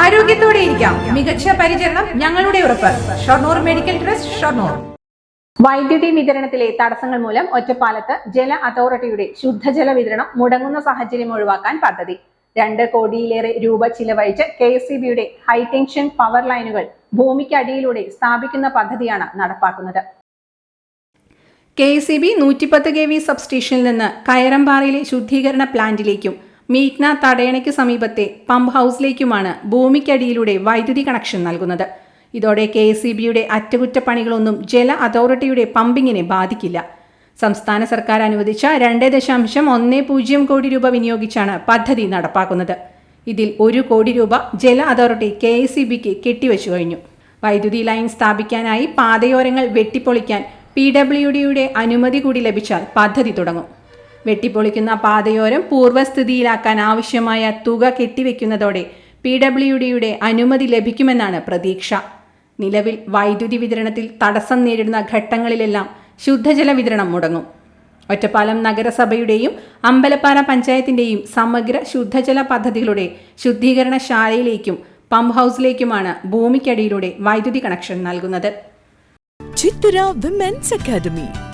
ആരോഗ്യത്തോടെ ഇരിക്കാം. മികച്ച പരിചരണം ഞങ്ങളുടെ ഉറപ്പ്. Shoranur medical trust Shoranur. വൈദ്യുതി വിതരണത്തിലെ തടസ്സങ്ങൾ മൂലം ഒറ്റപ്പാലത്ത് ജല അതോറിറ്റിയുടെ ശുദ്ധജല വിതരണം മുടങ്ങുന്ന സാഹചര്യം ഒഴിവാക്കാൻ പദ്ധതി. രണ്ട് കോടിയിലേറെ രൂപ ചിലവഴിച്ച് കെ എസ് സി ബിയുടെ ഹൈടെൻഷൻ പവർ ലൈനുകൾ ഭൂമിക്കടിയിലൂടെ സ്ഥാപിക്കുന്ന പദ്ധതിയാണ് നടപ്പാക്കുന്നത്. കെ എസ് സി ബി നൂറ്റിപ്പത്ത് കെ വി സബ്സ്റ്റേഷനിൽ നിന്ന് കയറമ്പാറയിലെ ശുദ്ധീകരണ പ്ലാന്റിലേക്കും മീറ്റ്ന തടയണയ്ക്ക് സമീപത്തെ പമ്പ് ഹൗസിലേക്കുമാണ് ഭൂമിക്കടിയിലൂടെ വൈദ്യുതി കണക്ഷൻ നൽകുന്നത്. ഇതോടെ കെ എസ് സി ബിയുടെ അറ്റകുറ്റപ്പണികളൊന്നും ജല അതോറിറ്റിയുടെ പമ്പിങ്ങിനെ ബാധിക്കില്ല. സംസ്ഥാന സർക്കാർ അനുവദിച്ച രണ്ട് ദശാംശം ഒന്ന് പൂജ്യം കോടി രൂപ വിനിയോഗിച്ചാണ് പദ്ധതി നടപ്പാക്കുന്നത്. ഇതിൽ ഒരു കോടി രൂപ ജല അതോറിറ്റി കെ എസ് സി ബിക്ക് കെട്ടിവെച്ചു കഴിഞ്ഞു. വൈദ്യുതി ലൈൻ സ്ഥാപിക്കാനായി പാതയോരങ്ങൾ വെട്ടിപ്പൊളിക്കാൻ പി ഡബ്ല്യു ഡിയുടെ അനുമതി കൂടി ലഭിച്ചാൽ പദ്ധതി തുടങ്ങും. വെട്ടിപ്പൊളിക്കുന്ന പാതയോരം പൂർവസ്ഥിതിയിലാക്കാൻ ആവശ്യമായ തുക കെട്ടിവെക്കുന്നതോടെ പി ഡബ്ല്യു ഡിയുടെ അനുമതി ലഭിക്കുമെന്നാണ് പ്രതീക്ഷ. നിലവിൽ വൈദ്യുതി വിതരണത്തിൽ തടസ്സം നേരിടുന്ന ഘട്ടങ്ങളിലെല്ലാം ശുദ്ധജല വിതരണം മുടങ്ങും. ഒറ്റപ്പാലം നഗരസഭയുടെയും അമ്പലപ്പാറ പഞ്ചായത്തിന്റെയും സമഗ്ര ശുദ്ധജല പദ്ധതികളുടെ ശുദ്ധീകരണശാലയിലേക്കും പമ്പ് ഹൗസിലേക്കുമാണ് ഭൂമിക്കടിയിലൂടെ വൈദ്യുതി കണക്ഷൻ നൽകുന്നത്. Women's academy.